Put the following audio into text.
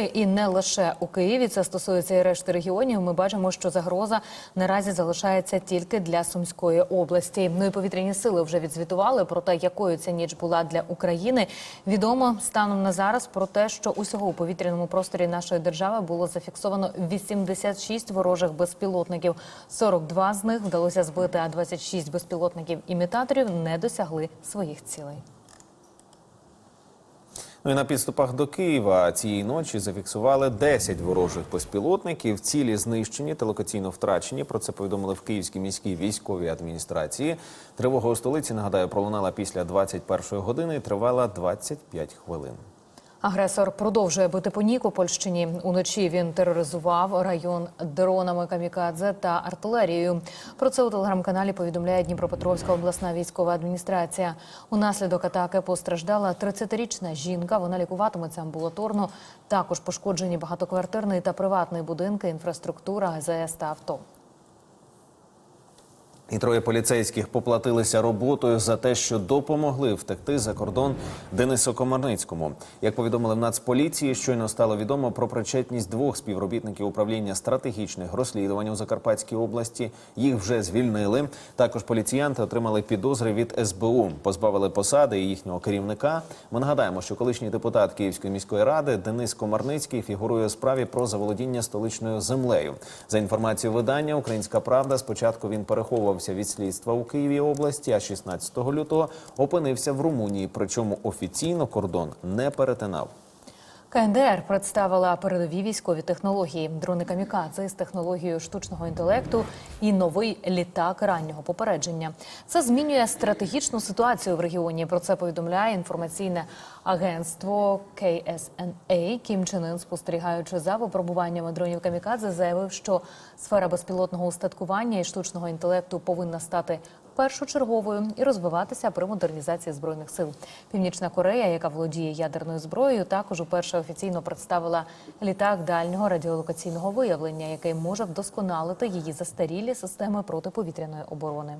І не лише у Києві це стосується і решти регіонів. Ми бачимо, що загроза наразі залишається тільки для Сумської області. Ну і повітряні сили вже відзвітували про те, якою ця ніч була для України. Відомо станом на зараз про те, що усього у повітряному просторі нашої держави було зафіксовано 86 ворожих безпілотників. 42 з них вдалося збити, а 26 безпілотників імітаторів не досягли своїх цілей. Ну і на підступах до Києва цієї ночі зафіксували 10 ворожих безпілотників. Цілі знищені, та локаційно втрачені. Про це повідомили в Київській міській військовій адміністрації. Тривога у столиці нагадаю пролунала після 21 години і тривала 25 хвилин. Агресор продовжує бити по Нікопольщині. Уночі він тероризував район дронами камікадзе та артилерією. Про це у телеграм-каналі повідомляє Дніпропетровська обласна військова адміністрація. Унаслідок атаки постраждала 30-річна жінка. Вона лікуватиметься амбулаторно. Також пошкоджені багатоквартирний та приватний будинки, інфраструктура, ГЗС та авто. І троє поліцейських поплатилися роботою за те, що допомогли втекти за кордон Денису Комарницькому. Як повідомили в Нацполіції, щойно стало відомо про причетність двох співробітників управління стратегічних розслідувань у Закарпатській області. Їх вже звільнили. Також поліціянти отримали підозри від СБУ, позбавили посади і їхнього керівника. Ми нагадаємо, що колишній депутат Київської міської ради Денис Комарницький фігурує у справі про заволодіння столичною землею. За інформацією видання Українська Правда, спочатку він переховував від слідства у Києві області, а 16 лютого опинився в Румунії. Причому офіційно кордон не перетинав. КНДР представила передові військові технології, дрони камікадзе з технологією штучного інтелекту і новий літак раннього попередження. Це змінює стратегічну ситуацію в регіоні. Про це повідомляє інформаційне агентство KSNA. Кім Чен спостерігаючи за випробуваннями дронів камікадзе, заявив, що сфера безпілотного устаткування і штучного інтелекту повинна стати першочерговою і розвиватися при модернізації збройних сил. Північна Корея, яка володіє ядерною зброєю, також уперше офіційно представила літак дальнього радіолокаційного виявлення, який може вдосконалити її застарілі системи протиповітряної оборони.